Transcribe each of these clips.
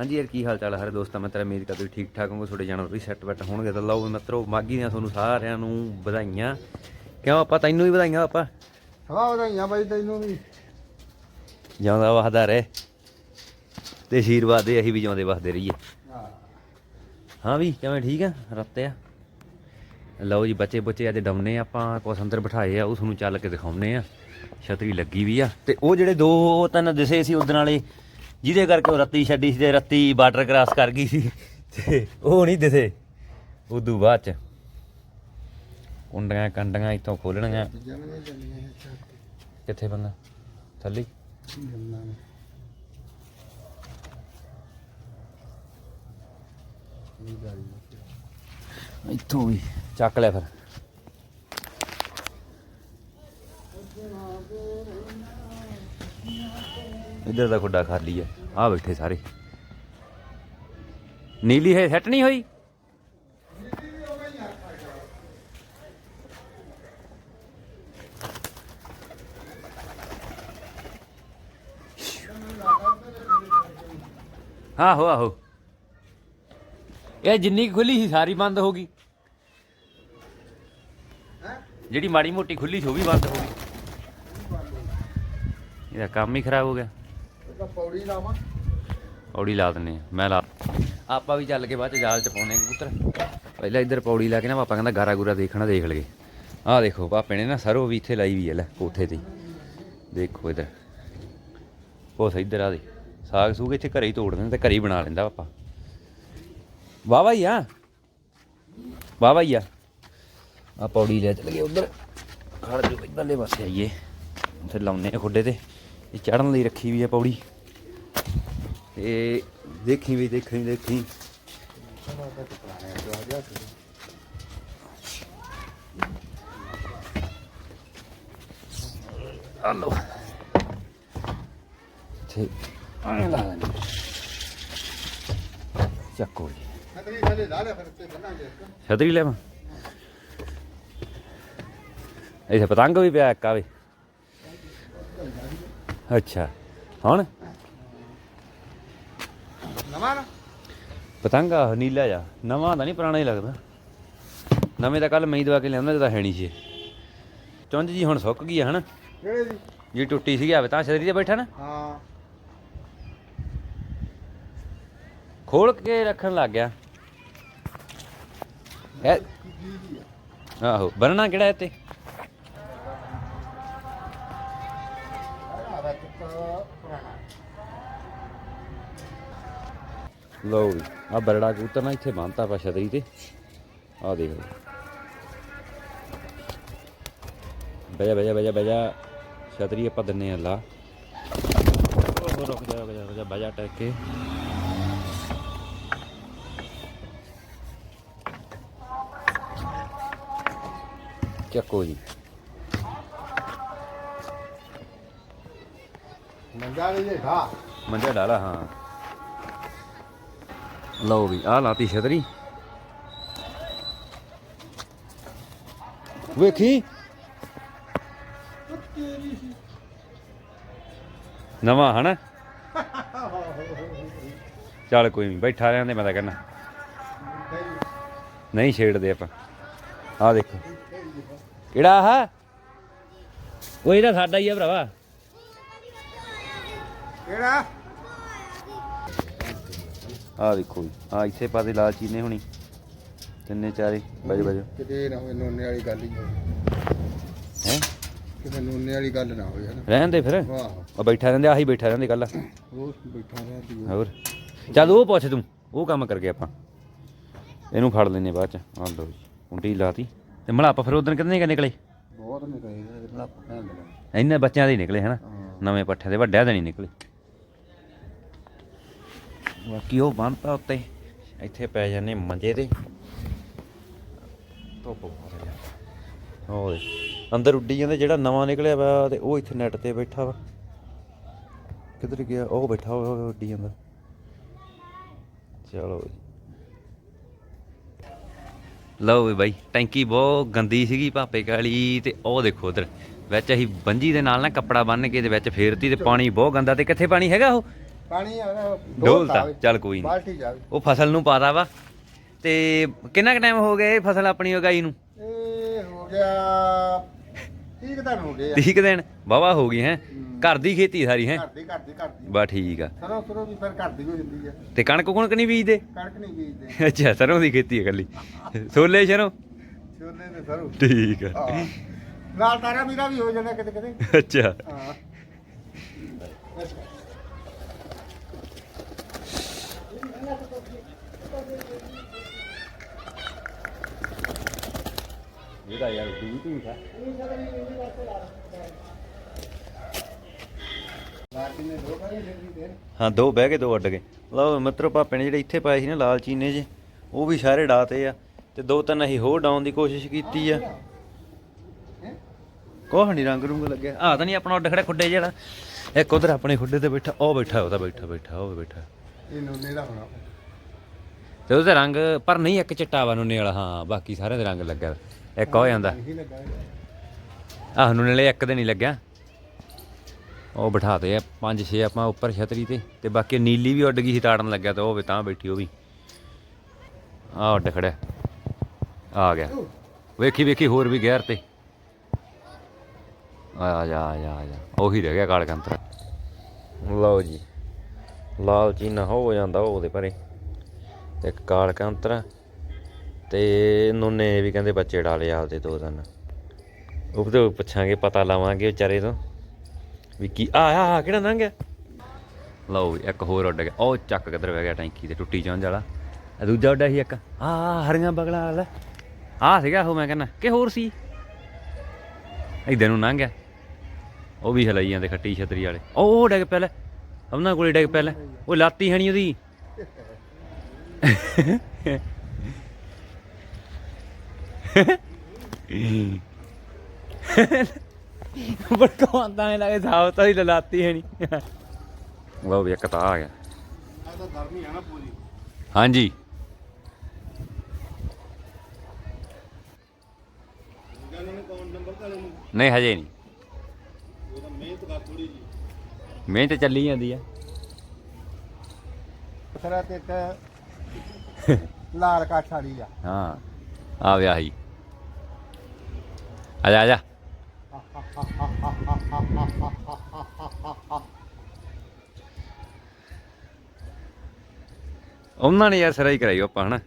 ਹਾਂਜੀ ਯਾਰ ਕੀ ਹਾਲ ਚਾਲ ਹੈ ਸਾਰੇ ਦੋਸਤਾਂ? ਮੈਂ ਤੇਰਾ ਉਮੀਦ ਕਰਦਾ ਠੀਕ ਠਾਕ ਹੋਵੋਗੇ ਤੁਹਾਡੇ ਜਾਨਵਰ ਵੀ ਸੈੱਟ ਬੈਠ ਹੋਣਗੇ। ਤਾਂ ਲਓ ਮਿੱਤਰੋ ਮਾਗੀ ਦੀਆਂ ਤੁਹਾਨੂੰ ਸਾਰਿਆਂ ਨੂੰ ਵਧਾਈਆਂ। ਕਿਉਂ ਆਪਾਂ? ਤੈਨੂੰ ਵੀ ਵਧਾਈਆਂ ਆਪਾਂ? ਹਾਂ ਵਧਾਈਆਂ ਬਾਈ ਤੈਨੂੰ ਵੀ। ਜਿਉਂਦਾ ਵਸਦਾ ਰਹੇ। ਤੇ ਆਸ਼ੀਰਵਾਦ ਦੇ ਅਸੀਂ ਵੀ ਜਿਉਂਦੇ ਵਸਦੇ ਰਹੀਏ। ਹਾਂ। ਹਾਂ ਵੀ ਕਿਵੇਂ ਠੀਕ ਆ? ਰੱਤੇ ਆ? ਲਓ ਜੀ ਬੱਚੇ ਬੱਚੇ ਅੱਜ ਡਮਨੇ ਆਪਾਂ ਕੁਛ ਅੰਦਰ ਬਿਠਾਏ ਆ ਉਹ ਤੁਹਾਨੂੰ ਚੱਲ ਕੇ ਦਿਖਾਉਨੇ ਆ। ਛਤਰੀ ਲੱਗੀ ਵੀ ਆ। ਤੇ ਉਹ ਜਿਹੜੇ ਦੋ ਤਿੰਨ ਦਿਸੇ ਸੀ ਉਦਣ ਵਾਲੇ ਜਿਹਦੇ ਕਰਕੇ ਉਹ ਰੱਤੀ ਛੱਡੀ ਸੀ ਤੇ ਰੱਤੀ ਬਾਰਡਰ ਕ੍ਰਾਸ ਕਰ ਗਈ ਸੀ। ਤੇ ਉਹ ਨਹੀਂ ਦਿਸੇ। ਉਦੋਂ ਬਾਅਦ ਚ ਕੁੰਡੀਆਂ ਕੰਡੀਆਂ ਇੱਥੋਂ ਖੋਲਣੀਆਂ ਕਿੱਥੇ ਬੰਦਾ? ਥੱਲੇ? ਇੱਥੋਂ ਵੀ ਚੱਕ ਲਿਆ ਫਿਰ। ਇੱਧਰ ਦਾ ਖੁੱਡਾ ਖਾਲੀ ਹੈ ਆ ਬੈਠੇ ਸਾਰੇ। ਨੀਲੀ ਹੈ ਸੈੱਟ ਨਹੀਂ ਹੋਈ? ਆਹੋ ਆਹੋ। ਇਹ ਜਿੰਨੀ ਖੁੱਲੀ ਸੀ, ਸਾਰੀ ਬੰਦ ਹੋ ਗਈ। ਜਿਹੜੀ ਮਾੜੀ ਮੋਟੀ ਖੁੱਲੀ ਸੀ, ਉਹ ਵੀ ਬੰਦ ਹੋ ਗਈ। ਇਹਦਾ ਕੰਮ ਹੀ ਖਰਾਬ ਹੋ ਗਿਆ। ਤਾਂ ਪੌੜੀ ਲਾਵਾਂ। ਪੌੜੀ ਲਾ ਦਿੰਨੇ ਆ ਮੈਂ ਲਾ ਆਪਾਂ ਵੀ ਚੱਲ ਕੇ ਬਾਅਦ ਚ ਜਾਲ ਚ ਪਾਉਣੇ ਕਬੂਤਰ। ਪਹਿਲਾਂ ਇੱਧਰ ਪੌੜੀ ਲਾ ਕੇ ਨਾ ਪਾਪਾ ਕਹਿੰਦਾ ਗਾਰਾ ਗੂਰਾ ਦੇਖਣਾ ਦੇਖ ਲਗੇ ਆਹ ਦੇਖੋ ਪਾਪੇ ਨੇ ਨਾ ਸਰੋਂ ਵੀ ਇੱਥੇ ਲਾਈ ਵੀ ਹੈ ਲੈ, ਕੋਠੇ ਤੇ। ਦੇਖੋ ਇੱਧਰ। ਉਸ ਇੱਧਰ ਆ ਦੇ। ਸਾਗ ਸੂਗ ਇੱਥੇ ਘਰੇ ਹੀ ਤੋੜ ਦਿੰਦੇ ਤੇ ਘਰੇ ਹੀ ਬਣਾ ਲੈਂਦਾ ਪਾਪਾ। ਵਾਵਾ ਹੀ ਆ। ਵਾਵਾ ਹੀ ਆ। ਆ ਪੌੜੀ ਲੈ ਚਲ ਗਏ ਉਧਰ। ਖੜ ਜੋ ਇੱਧਰਲੇ ਪਾਸੇ ਆਈਏ। ਉੱਥੇ ਲਾਉਨੇ ਖੁੱਡੇ ਤੇ। ਇਹ ਚੜਨ ਲਈ ਰੱਖੀ ਵੀ ਆ ਪੌੜੀ। ਤੇ ਦੇਖੀ ਵੀ, ਦੇਖੀ ਦੇਖੀ। ਹਲੋ ਤੇ ਆਹ ਲਾ ਦੇਣੀ ਚੱਕੋ ਜੀ। ਨਕਲੀ ਥੱਲੇ ਲੈ ਮੈਂ ਇੱਥੇ ਪਤੰਗ ਵੀ ਪਿਆ ਇੱਕ ਆਵੇ ਅੱਛਾ ਹੁਣ? ਨਵਾਂ ਨਾ। ਪਤੰਗ ਆ ਨੀਲਾ ਜਾ ਨਵਾਂ ਤਾਂ ਨਹੀਂ ਪੁਰਾਣਾ ਹੀ ਲੱਗਦਾ। ਨਵੇਂ ਤਾਂ ਕੱਲ ਮੈਂ ਹੀ ਦਵਾ ਕੇ ਲਿਆਉਂਦਾ ਜਦੋਂ ਹੈ ਨਹੀਂ ਸੀ ਚੁੰਝ ਜੀ ਹੁਣ ਸੁੱਕ ਗਈ ਆ ਹਨਾ? ਕਿਹੜੇ ਦੀ ਜੀ ਟੁੱਟੀ ਸੀ ਆਵੇ ਤਾਂ ਛਤਰੀ ਤੇ ਬੈਠਾ ਨਾ। ਹਾਂ। ਖੋਲ ਕੇ ਰੱਖਣ ਲੱਗ ਗਿਆ। ਆਹੋ ਬਰਨਾ ਕਿਹੜਾ ਤੇ ਲਓ ਵੀ ਆ ਬਰੜਾ ਕਬੂਤਰ ਨਾ ਇੱਥੇ ਬੰਨਤਾ ਪਾ ਛਤਰੀ ਤੇ। ਆ ਦੇਖ ਲਓ। ਬਜਾ ਬਜਾ ਬਜਾ ਬਜਾ ਛਤਰੀ ਆਪਾਂ ਦਿੰਨੇ ਆ ਲਾ। ਉਹ ਰੁਕ ਜਾ ਰੁਕ ਜਾ ਰੁਕ ਜਾ ਬਜਾ ਟੱਕ ਕੇ। ਚੱਕੋ ਜੀ। ਮੰਗਾ ਲੈ ਜੇ ਢਾ ਮੰਜਾ ਡਾਲਾ ਹਾਂ। ਲਓ ਵੀ ਆ ਲਾਤੀ ਛਤਰੀ ਵੇਖੀ ਨਵਾਂ ਹਨਾ ਚੱਲ ਕੋਈ ਨਹੀਂ ਬੈਠਾ ਰਹਿੰਦੇ ਮੈਂ ਤਾਂ ਕਹਿੰਦਾ ਨਹੀਂ ਛੇੜਦੇ ਆਪਾਂ ਆ ਦੇਖੋ ਕਿਹੜਾ ਆ ਉਹ ਇਹਦਾ ਸਾਡਾ ਹੀ ਆ ਭਰਾਵਾ ਕਿਹੜਾ ਆ ਦੇਖੋ ਜੀ ਆ ਇੱਥੇ ਪਾਦੇ ਲਾਲ ਚੀਨੇ ਹੁਣੀ। ਤਿੰਨੇ ਚਾਰੇ ਬਜ ਬਜ। ਕਿਤੇ ਨਾ ਹੋਵੇ ਨੋਨੇ ਵਾਲੀ ਗੱਲ ਹੀ ਹੋਵੇ। ਹੈ? ਕਿਤੇ ਨੋਨੇ ਵਾਲੀ ਗੱਲ ਨਾ ਹੋਵੇ ਹਨਾ। ਰਹਿਣ ਦੇ ਫਿਰ। ਵਾਹ। ਆ ਬੈਠਾ ਰਹਿੰਦੇ ਆਹੀ ਬੈਠਾ ਰਹਿੰਦੇ ਕੱਲ ਉਹ ਬੈਠਾ ਰਿਹਾ ਸੀ ਹੋਰ। ਚੱਲ ਉਹ ਪੁੱਛ ਤੂੰ ਉਹ ਕੰਮ ਕਰ ਗਿਆ ਆਪਾਂ। ਇਹਨੂੰ ਫੜ ਲੈਨੇ ਬਾਅਦ ਚ। ਆ ਲਓ ਜੀ ਕੁੰਡੀ ਲਾਤੀ। ਤੇ ਮਲਾਪਾ ਫਿਰ ਉਦੋਂ ਕਿੰਨੇ ਕ ਨਿਕਲੇ? ਬਹੁਤ ਨੇ ਕਹੇ ਇਹਦੇ ਬੜਾ ਪਤਾ ਲੱਗਾ ਇੰਨੇ ਬੱਚਿਆਂ ਦੇ ਨਿਕਲੇ ਹਨਾ। ਨਵੇਂ ਪੱਠਿਆਂ ਦੇ ਵੱਡਿਆਂ ਦੇ ਨਹੀਂ ਨਿਕਲੇ। ਬਾਕੀ ਉਹ ਬੰਨਤਾ ਉੱਤੇ ਇੱਥੇ ਪੈ ਜਾਂਦੇ ਮੰਜੇ ਤੇ ਧੁੱਪ ਬਹੁਤ ਹੈ ਹੋਏ ਅੰਦਰ ਉੱਡੀ ਜਾਂਦੇ ਜਿਹੜਾ ਨਵਾਂ ਨਿਕਲਿਆ ਵਾ ਤੇ ਉਹ ਇੱਥੇ ਨੈਟ ਤੇ ਬੈਠਾ ਵਾ। ਕਿੱਧਰ ਗਿਆ? ਉਹ ਬੈਠਾ ਹੋਇਆ ਉੱਡੀ ਜਾਂਦਾ ਚਲੋ ਲਓ ਵੀ ਬਾਈ, ਟੈਂਕੀ ਬਹੁਤ ਗੰਦੀ ਸੀਗੀ ਭਾਪੇ ਕਾਲੀ ਤੇ ਉਹ ਦੇਖੋ ਉਧਰ। ਵਿੱਚ ਅਸੀਂ ਬੰਜੀ ਦੇ ਨਾਲ ਨਾ ਕੱਪੜਾ ਬੰਨ ਕੇ ਦੇ ਵਿੱਚ ਫੇਰਤੀ ਤੇ ਪਾਣੀ ਬਹੁਤ ਗੰਦਾ ਤੇ ਕਿੱਥੇ ਪਾਣੀ ਹੈਗਾ ਉਹ? ਪਾਣੀ ਆ ਡੋਲਤਾ ਚੱਲ ਕੋਈ ਨਹੀਂ। ਬਾਲਟੀ ਜਾਵੇ ਉਹ ਫਸਲ ਨੂੰ ਪਾਤਾ ਵਾ। ਤੇ ਕਿੰਨਾ ਕੁ ਟਾਈਮ ਹੋ ਗਿਆ ਇਹ ਫਸਲ ਆਪਣੀ ਉਗਾਈ ਨੂੰ? ਇਹ ਹੋ ਗਿਆ ਠੀਕ ਤਾਂ ਹੋ ਗਿਆ 30 ਕੁ ਦਿਨ? ਵਾਵਾ ਹੋ ਗਈ ਹੈ। ਘਰ ਦੀ ਖੇਤੀ ਸਾਰੀ ਹੈ? ਘਰ ਦੀ ਘਰ ਦੀ ਘਰ ਦੀ। ਬਾ ਠੀਕ ਆ। ਸਰੋਂ ਸਰੋਂ ਵੀ ਫਿਰ ਘਰ ਦੀ ਹੋ ਜਾਂਦੀ ਆ। ਤੇ ਕਣਕ ਕੁਣਕ ਨਹੀਂ ਬੀਜਦੇ? ਕਣਕ ਨਹੀਂ ਬੀਜਦੇ। ਅੱਛਾ ਸਰੋਂ ਦੀ ਖੇਤੀ ਹੈ ਇਕੱਲੀ। ਛੋਲੇ ਸ਼ਰੋਂ? ਛੋਲੇ ਤੇ ਸਰੋਂ। ਠੀਕ ਆ। ਨਾਲ ਤਾਰਾ ਵੀਰਾ ਵੀ ਹੋ ਜਾਂਦਾ ਕਿਤੇ ਕਿਤੇ। ਅੱਛਾ। ਹਾਂ। ਇਹਦਾ ਯਾਰ ਦੂਈ ਢੀਠ ਆ ਹਾਂ, ਦੋ ਬਹਿ ਕੇ ਦੋ ਅੱਡ ਗਏ ਲਓ ਮਿੱਤਰੋ, ਭਾਪੇ ਨੇ ਜਿਹੜੇ ਇੱਥੇ ਪਾਏ ਸੀ ਨਾ ਲਾਲ ਚੀਨੇ ਜੇ, ਉਹ ਵੀ ਸਾਰੇ ਡਾਤੇ ਆ ਤੇ ਦੋ ਤਿੰਨ ਅਸੀਂ ਹੋਰ ਡਾਉਣ ਦੀ ਕੋਸ਼ਿਸ਼ ਕੀਤੀ ਆ। ਕੋਹ ਨਹੀਂ ਰੰਗ ਰੁੰਗ ਲੱਗਿਆ? ਆ ਤਾਂ ਨਹੀਂ ਆਪਣਾ ਉੱਡ ਖੜਾ ਖੁੱਡੇ ਜਿਹੜਾ। ਇੱਕ ਉਧਰ ਆਪਣੇ ਖੁੱਡੇ ਤੇ ਬੈਠਾ, ਉਹ ਬੈਠਾ ਉਹਦਾ ਬੈਠਾ ਬੈਠਾ, ਉਹ ਬੈਠਾ। ਇਹ ਨੂਨੇ ਦਾ ਹੋਣਾ ਤੇ ਉਹਦੇ ਰੰਗ ਪਰ ਨਹੀਂ ਇੱਕ ਚਿੱਟਾ ਵਾ ਨੂਨੇ ਵਾਲਾ ਹਾਂ ਬਾਕੀ ਸਾਰਿਆਂ ਦੇ ਰੰਗ ਲੱਗਾ। ਇੱਕ ਹੋ ਜਾਂਦਾ। ਲੱਗਾ ਆਹ ਨੂਨੇ ਵਾਲੇ ਇੱਕ ਦੇ ਨਹੀਂ ਲੱਗਿਆ। ਉਹ ਬਿਠਾਤੇ ਆ ਪੰਜ ਛੇ ਆਪਾਂ ਉੱਪਰ ਛਤਰੀ ਤੇ। ਤੇ ਬਾਕੀ ਨੀਲੀ ਵੀ ਉੱਡ ਗਈ ਸੀ ਤਾੜਨ ਲੱਗਿਆ ਤੇ ਉਹ ਵੀ ਤਾਂ ਬੈਠੀ ਉਹ ਵੀ। ਆ ਉੱਡ ਖੜਿਆ। ਆ ਗਿਆ। ਵੇਖੀ ਵੇਖੀ ਹੋਰ ਵੀ ਗੈਰ ਤੇ। ਆ ਜਾ ਆ ਜਾ ਆ ਜਾ। ਉਹੀ ਰਹਿ ਗਿਆ ਕਾਲ ਕੰਤਰਾ ਲਓ ਜੀ। ਲਾਲ ਚੀਨਾ ਹੋ ਜਾਂਦਾ ਉਹਦੇ ਪਰੇ। ਇੱਕ ਕਾਲ ਕੰਤਰਾ ਤੇ ਨੁੰਨੇ ਵੀ ਕਹਿੰਦੇ ਬੱਚੇ ਡਾਲੇ ਆਪਦੇ ਦੋ ਦਿਨ ਉਹ ਤੋਂ ਪੁੱਛਾਂਗੇ, ਪਤਾ ਲਾਵਾਂਗੇ ਵਿਚਾਰੇ ਤੋਂ ਵੀ ਕੀ ਆ ਆ ਕਿਹੜਾ ਲੰਘ ਗਿਆ ਲਓ ਵੀ ਇੱਕ ਹੋਰ ਉੱਡ ਗਿਆ। ਉਹ ਚੱਕ ਕਿੱਧਰ ਵਹਿ ਗਿਆ ਟੈਂਕੀ ਤੇ ਟੁੱਟੀ ਚੌਂਜ ਵਾਲਾ। ਇਹ ਦੂਜਾ ਉੱਡਾ ਸੀ ਇੱਕ। ਆ ਹਰੀਆਂ ਬਗਲਾ ਵਾਲਾ। ਆ ਸੀਗਾ ਉਹ ਮੈਂ ਕਹਿੰਦਾ, ਕਿ ਹੋਰ ਸੀ? ਇਧਰ ਨੂੰ ਲੰਘ ਗਿਆ ਉਹ ਵੀ ਹਲਾਈ ਜਾਂਦੇ ਖੱਟੀ ਛਤਰੀ ਵਾਲੇ। ਉਹ ਉਹ ਡਿੱਗ ਪਿਆ ਲੈ। ਉਹਨਾਂ ਕੋਲੇ ਡਿੱਗ ਪਿਆ ਲੈ। ਉਹ ਲਾਤੀ ਹਣੀ ਉਹਦੀ। ਬੜਕਾਉਂਦਾ ਹੈ ਲੱਗੇ ਸਾਹ ਤਾਂ ਹੀ ਲਾਤੀ ਹੈ ਨਹੀਂ ਉਹ ਵੀ ਇੱਕ ਤਾਂ ਆ ਗਿਆ। ਆ ਤਾਂ ਗਰਮੀ ਆ ਨਾ ਪੂਰੀ। ਹਾਂਜੀ। ਨਹੀਂ ਹਜੇ ਨਹੀਂ ਉਹ ਤਾਂ ਮਿਹਨਤ ਕਰ ਥੋੜੀ ਜੀ ਮਿਹਨਤ ਚੱਲੀ ਜਾਂਦੀ ਆ। ਤੇਰਾ ਤੇ ਇੱਕ ਲਾਲ ਕਾਠ ਵਾਲੀ ਆ। ਹਾਂ ਆ ਵਿਆਹ ਹੀ ਆ ਜਾ ਆ ਜਾ। ਉਹਨਾਂ ਨੇ ਯਾਰ ਸਰਾਈ ਕਰਾਈ ਆਪਾਂ ਹਨਾ?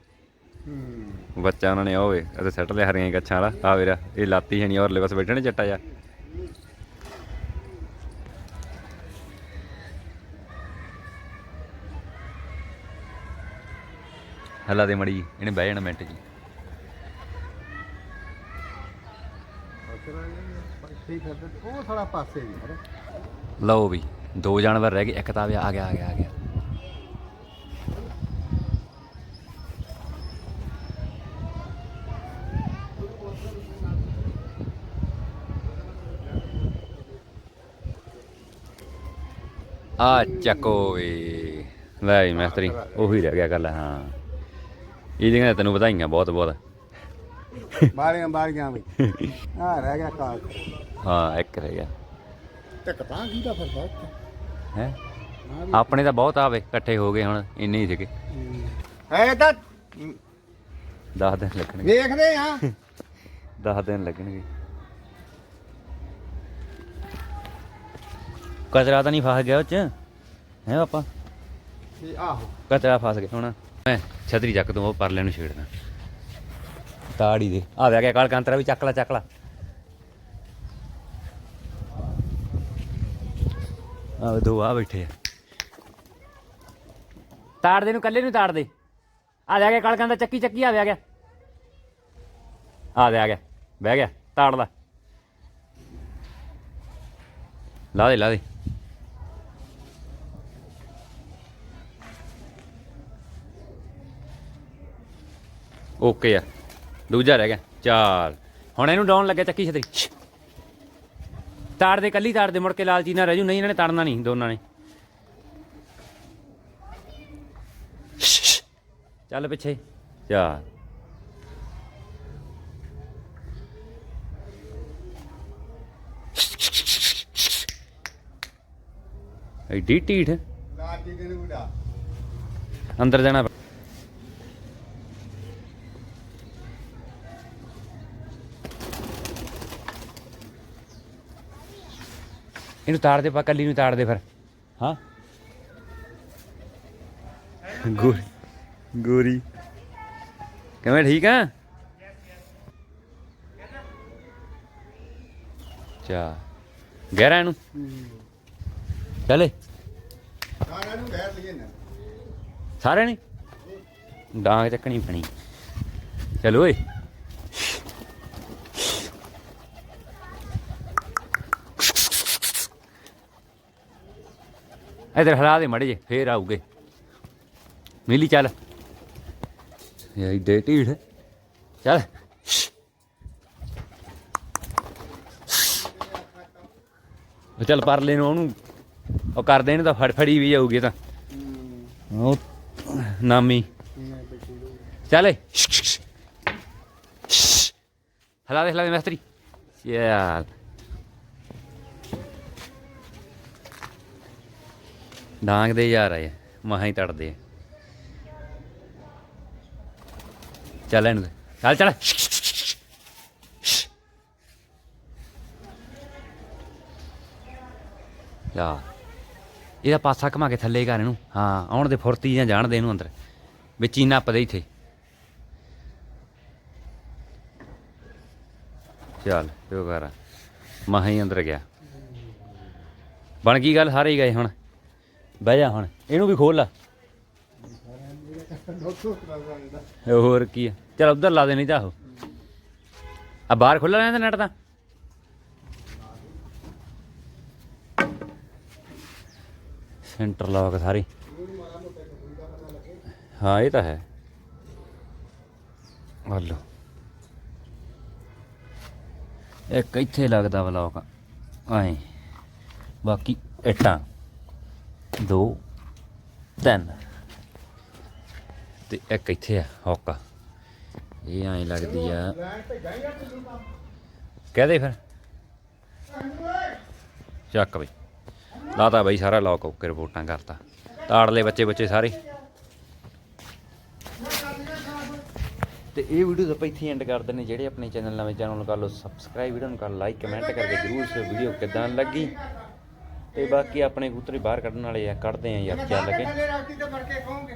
ਹੂੰ। ਬੱਚਾ ਉਹਨਾਂ ਨੇ ਹੋਵੇ ਅਤੇ ਸੱਟ ਲਿਆ ਹਰੀਆਂ ਗੱਛਾਂ ਵਾਲਾ। ਆ ਵੀਰਾ ਇਹ ਲਾਤੀ ਹੈ ਨਹੀਂ ਔਰਲੇ ਪਾਸੇ ਬੈਠੇ ਨੇ ਚੱਟਾ ਜਾ ਹੱਲਾ ਦੇ ਮੜੀ, ਇਹਨੇ ਬਹਿ ਜਾਣਾ ਮਿੰਟ ਜੀ। ਉਹ ਥੋੜਾ ਪਾਸੇ ਜੀ ਲਓ ਵੀ, ਦੋ ਜਾਨਵਰ ਰਹਿ ਗਏ, ਇੱਕ ਤਾਂ ਆ ਗਿਆ ਆ ਗਿਆ ਆ ਗਿਆ। ਆ ਚੱਕੋ ਵੇ। ਲੈ ਜੀ ਮਿਸਤਰੀ, ਉਹੀ ਰਹਿ ਗਿਆ ਗੱਲ, ਹਾਂ। ਇਹਦੀਆਂ ਤੈਨੂੰ ਵਧਾਈਆਂ ਬਹੁਤ ਬਹੁਤ। ਬਾਰੀਆਂ ਬਾਰੀਆਂ ਵੀ। ਆ ਰਹਿ ਗਿਆ ਕਾਲ। ਹਾਂ ਇੱਕ ਰਹਿ ਗਿਆ। ਟਿਕ ਤਾਂ ਕੀ ਦਾ ਉੱਥੇ? ਹੈ? ਆਪਣੇ ਤਾਂ ਬਹੁਤ ਆਵੇ ਇਕੱਠੇ ਹੋ ਗਏ ਹੁਣ ਇੰਨੇ ਹੀ ਸੀਗੇ। ਹੈ। ਤਾਂ 10 ਦਿਨ ਲੱਗਣਗੇ। ਵੇਖਦੇ ਆ। 10 ਦਿਨ ਲੱਗਣਗੇ। ਕਚਰਾ ਤਾਂ ਨਹੀਂ ਫਸ ਗਿਆ ਉਹ ਚ। ਹੈ ਪਾਪਾ? ਆਹੋ। ਕਚਰਾ ਫਸ ਗਿਆ ਹੁਣ। ਮੈਂ ਛਤਰੀ ਚੱਕ ਦੂੰ ਉਹ ਪਰਲੇ ਨੂੰ ਛੇੜਨਾ। ਤਾੜੀ ਦੇ। ਆ ਗਿਆ ਕਾਲ ਕਾਂਤਰਾ ਵੀ ਚੱਕ ਲੈ ਚੱਕ ਲੈ। ਆ ਦੋ ਆ ਬੈਠੇ ਆ। ਤਾੜ ਦੇ ਨੂੰ ਕੱਲੇ ਨੂੰ ਤਾੜ ਦੇ ਆ ਜਾ ਗਿਆ ਕਾਲ ਕਾਂਤਰਾ ਚੱਕੀ ਚੱਕੀ ਆ ਗਿਆ ਗਿਆ। ਆ ਗਿਆ ਆ ਗਿਆ ਬਹਿ ਗਿਆ ਤਾੜ ਲੈ। ਲਾ ਦੇ ਲਾ ਦੇ। ਓਕੇ ਆ। ਦੂਜਾ ਰਹਿ ਗਿਆ। ਚਾਰ ਹੁਣ ਇਹਨੂੰ ਡਾਉਣ ਲੱਗਿਆ ਚੱਕੀ ਛਤਰੀ। ਤਾੜ ਦੇ ਕੱਲੀ ਤਾੜ ਦੇ ਮੁੜ ਕੇ ਲਾਲਚੀ ਨਾ ਰਹਿ ਜੂ। ਨਹੀਂ ਇਹਨਾਂ ਨੇ ਤਾੜਨਾ ਨਹੀਂ ਦੋਨਾਂ ਨੇ। ਚੱਲ ਪਿੱਛੇ। ਚਾਰ ਐਡੀ ਢੀਠ। ਅੰਦਰ ਜਾਣਾ ਇਹਨੂੰ ਤਾੜ ਦੇ ਪਾ ਕੱਲੀ ਨੂੰ ਤਾੜ ਦੇ ਫਿਰ। ਹਾਂ। ਗੋਰੀ ਗੋਰੀ। ਕਿਵੇਂ ਠੀਕ ਆ? ਚਾ ਗਹਿਰਾ ਇਹਨੂੰ। ਚਲੇ ਸਾਰਿਆਂ ਨੂੰ ਘੇਰ ਲਈਏ ਨਾ ਸਾਰੇ ਨੇ? ਡਾਂਗ ਚੱਕਣੀ ਪੈਣੀ। ਚਲ ਓਏ। ਇਧਰ ਹਲਾ ਦੇ ਮੜੇ ਜੇ ਫੇਰ ਆਉਗੇ ਮਿਲੀ ਚੱਲ। ਇਹ ਡੇ ਢੀੜ ਚੱਲ। ਚੱਲ ਪਰ ਲੈਣ ਉਹਨੂੰ, ਉਹ ਕਰ ਦੇਣ ਤਾਂ ਫੜ ਫੜੀ ਵੀ ਜਾਊਗੀ ਤਾਂ। ਉਹ ਨਾਮੀ। ਚੱਲ ਏ। ਹਲਾ ਦੇ ਹਲਾ ਦੇ ਮਿਸਤਰੀ। ਯਾਰ ਡਾਂਗ ਦੇ ਯਾਰ ਆਏ ਮਹਾਂ ਹੀ ਤੜਦੇ ਆ। ਚੱਲ ਇਹਨੂੰ ਚੱਲ ਚੱਲ। ਯਾ, ਇਹਦਾ ਪਾਸਾ ਘਮਾ ਕੇ ਥੱਲੇ ਕਰ ਇਹਨੂੰ। ਹਾਂ, ਆਉਣ ਦੇ ਫੁਰਤੀ ਜਾਂ ਜਾਣ ਦੇ ਇਹਨੂੰ ਅੰਦਰ। ਵਿੱਚ ਹੀ ਨੱਪਦੇ ਇੱਥੇ। ਚੱਲ ਜੋ ਕਰ। ਮਹਾਂ ਹੀ ਅੰਦਰ ਗਿਆ। ਬਣ ਗਈ ਗੱਲ, ਸਾਰੇ ਹੀ ਗਏ ਹੁਣ। ਬਹਿ ਜਾ ਹੁਣ, ਇਹਨੂੰ ਵੀ ਖੋਲ ਲਾ। ਹੋਰ ਕੀ ਆ? ਚਲ ਉਧਰ ਲਾ ਦੇ, ਨਹੀਂ ਤਾਂ ਉਹ ਆ ਬਾਹਰ ਖੁੱਲਾ ਰਹਿੰਦਾ ਨੈਟ ਤਾਂ। ਸੈਂਟਰ ਲੌਕ ਸਾਰੀ। ਹਾਂ, ਇਹ ਤਾਂ ਹੈ। ਹਲੋ ਇੱਕ ਇੱਥੇ ਲੱਗਦਾ ਬਲੌਕ ਐਂ ਬਾਕੀ ਇੱਟਾਂ। ਦੋ, ਤਿੰਨ। ਤੇ ਇੱਕ ਇੱਥੇ ਆ, ਹੌਕਾ। ਇਹ ਐਂ ਲੱਗਦੀ ਆ। ਲੈਣ ਤੇ ਕਹਦੇ ਫਿਰ। ਚੱਕ ਬਈ। ਲਾਤਾ ਬਈ ਸਾਰਾ ਲੌਕ ਓਕੇ ਰਿਪੋਰਟਾਂ ਕਰਤਾ। ਤਾੜਲੇ ਬੱਚੇ ਬੱਚੇ ਸਾਰੇ। ਤੇ ਇਹ ਵੀਡੀਓ ਆਪਾਂ ਇੱਥੇ ਐਂਡ ਕਰ ਦਿੰਦੇ ਜਿਹੜੇ ਆਪਣੇ ਚੈਨਲ ਨਵੇਂ ਚੈਨਲ ਨੂੰ ਕਰ ਲਓ ਸਬਸਕ੍ਰਾਈਬ ਵੀਡੀਓ ਨੂੰ ਕਰ ਲਾਈਕ ਕਮੈਂਟ ਕਰਕੇ ਜਰੂਰ ਇਸ ਵੀਡੀਓ ਕਿਦਾਂ ਲੱਗੀ? ਤੇ ਬਾਕੀ ਆਪਣੇ ਕਬੂਤਰ ਬਾਹਰ ਕੱਢਣ ਵਾਲੇ ਆ ਕੱਢਦੇ ਆ ਯਾਰ ਚੱਲ ਕੇ ਥੱਲੇ ਰਾਤੀ ਤੇ ਫੜ ਕੇ ਖਾਓਗੇ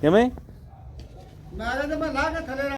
ਕਿਵੇਂ? ਮੈਂ ਤਾਂ ਮੈਂ ਲਾ ਕੇ ਥੱਲੇ